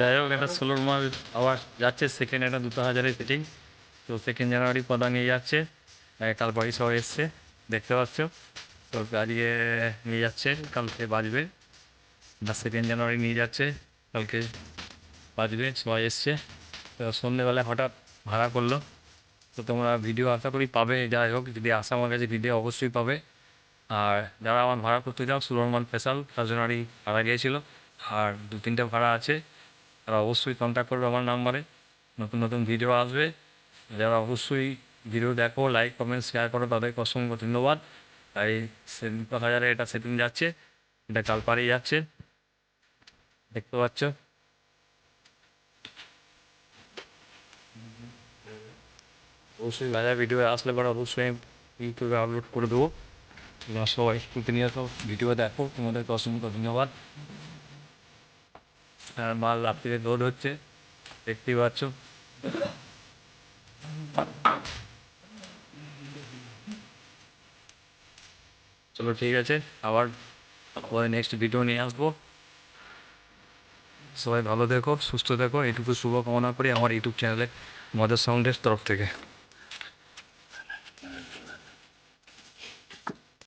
যাই হোক এটা ষোলোর মাল আবার যাচ্ছে সেকেন্ড একটা দুটো হাজারের ফিটিং তো সেকেন্ড জানুয়ারি পদা নিয়ে যাচ্ছে। কাল বাড়ি সবাই এসছে। দেখতে পাচ্ছ? তো গাড়িয়ে নিয়ে যাচ্ছে। কালকে বাজবে। না সেকেন্ড জানুয়ারি নিয়ে যাচ্ছে। কালকে বাজবে। সবাই এসছে। তো সন্ধ্যেবেলায় হঠাৎ ভাড়া করল। তো তোমরা ভিডিও আশা করি পাবে। যাই হোক, যদি আসা আমার কাছে ভিডিও অবশ্যই পাবে। আর যারা আমার ভাড়া করতে চাও সুরমান স্পেশাল তার জন্য আমি ভাড়া গিয়েছিল। আর দু তিনটে ভাড়া আছে। তারা অবশ্যই কন্ট্যাক্ট করবে আমার নাম্বারে নতুন নতুন ভিডিও আসবে। যারা অবশ্যই ভিডিও দেখো লাইক কমেন্ট শেয়ার করো, তাদেরকে অসংখ্য ধন্যবাদ। তাই সেদিন হাজারে এটা সেদিন যাচ্ছে। এটা কালপাড়েই যাচ্ছে। দেখতে পাচ্ছ? অবশ্যই বাজার ভিডিও আসলে পরে অবশ্যই ইউটিউবে আপলোড করে দেবো। সবাই প্রতিনিয়ত ভিডিও দেখো, তোমাদেরকে অসংখ্য ধন্যবাদ। মাল রাত্রিরে লোড হচ্ছে। দেখতেই পাচ্ছ। চলো, ঠিক আছে। আবার পরে নেক্সট ভিডিও নিয়ে আসব। সবাই ভালো দেখো সুস্থ দেখো এইটুকু শুভকামনা করি আমার ইউটিউব চ্যানেলে মজার সাউন্ডের তরফ থেকে।